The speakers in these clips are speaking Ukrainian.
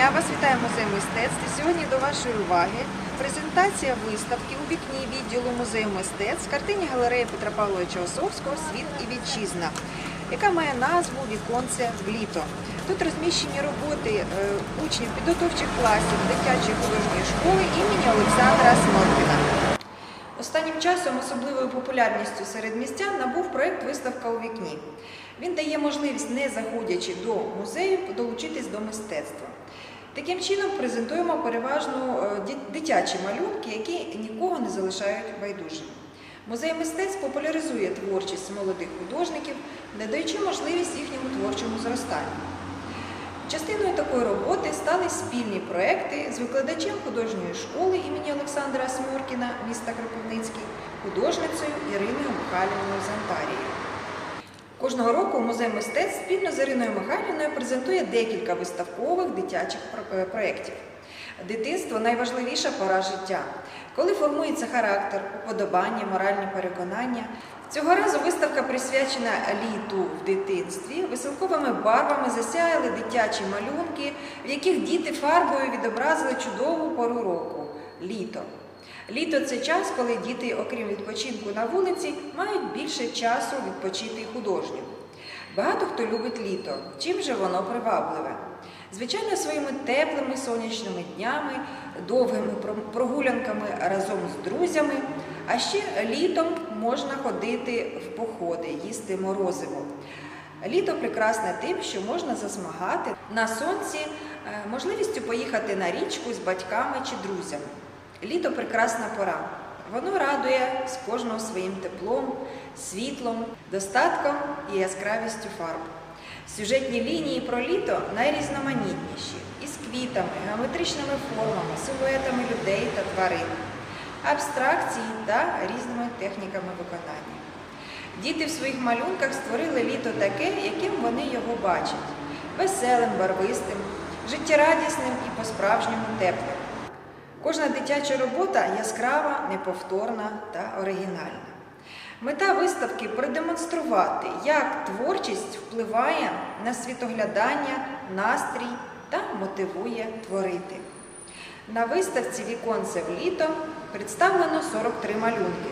дня! Вас вітає музей мистецтв. Сьогодні до вашої уваги презентація виставки у вікні відділу музею мистецтв картині галереї Петра Павловича Осовського Світ і вітчизна, яка має назву Віконце в літо. Тут розміщені роботи е, учнів підготовчих класів дитячої художньої школи імені Олександра Сморкіна. Останнім часом особливою популярністю серед містян набув проект Виставка у вікні. Він дає можливість, не заходячи до музею, долучитись до мистецтва. Таким чином презентуємо переважно е, дитячі малюнки, які нікого не залишають байдужими. Музей мистецтв популяризує творчість молодих художників, надаючи можливість їхньому творчому зростанню. Частиною такої роботи стали спільні проекти з викладачем художньої школи імені Олександра Сморкіна міста Кропивницький, художницею Іриною Михайлівною Зантарією. Кожного року музей мистецтв спільно з Іриною Михайлівною презентує декілька виставкових дитячих е, проєктів. Дитинство найважливіша пора життя, коли формується характер, уподобання, моральні переконання. Цього разу виставка присвячена літу в дитинстві. Веселковими барвами засяяли дитячі малюнки, в яких діти фарбою відобразили чудову пору року літо. Літо це час, коли діти, окрім відпочинку на вулиці, мають більше часу відпочити художньо. Багато хто любить літо. Чим же воно привабливе? Звичайно, своїми теплими сонячними днями, довгими прогулянками разом з друзями. А ще літом можна ходити в походи, їсти морозиво. Літо прекрасне тим, що можна засмагати на сонці е, можливістю поїхати на річку з батьками чи друзями. Літо прекрасна пора. Воно радує з кожного своїм теплом, світлом, достатком і яскравістю фарб. Сюжетні лінії про літо найрізноманітніші із квітами, геометричними формами, силуетами людей та тварин, абстракції та різними техніками виконання. Діти в своїх малюнках створили літо таке, яким вони його бачать: веселим, барвистим, життєрадісним і по-справжньому теплим. Кожна дитяча робота яскрава, неповторна та оригінальна. Мета виставки продемонструвати, як творчість впливає на світоглядання, настрій та мотивує творити. На виставці Віконце в літо представлено 43 малюнки.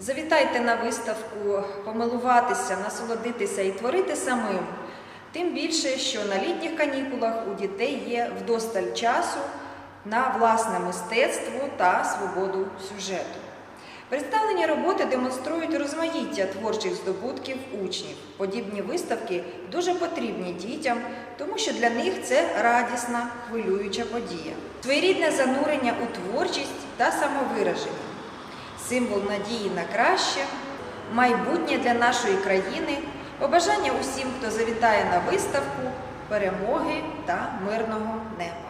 Завітайте на виставку помилуватися, насолодитися і творити самим. Тим більше, що на літніх канікулах у дітей є вдосталь часу на власне мистецтво та свободу сюжету. Представлені роботи демонструють розмаїття творчих здобутків учнів. Подібні виставки дуже потрібні дітям, тому що для них це радісна, хвилююча подія. Своєрідне занурення у творчість та самовираження, символ надії на краще, майбутнє для нашої країни, побажання усім, хто завітає на виставку, перемоги та мирного неба.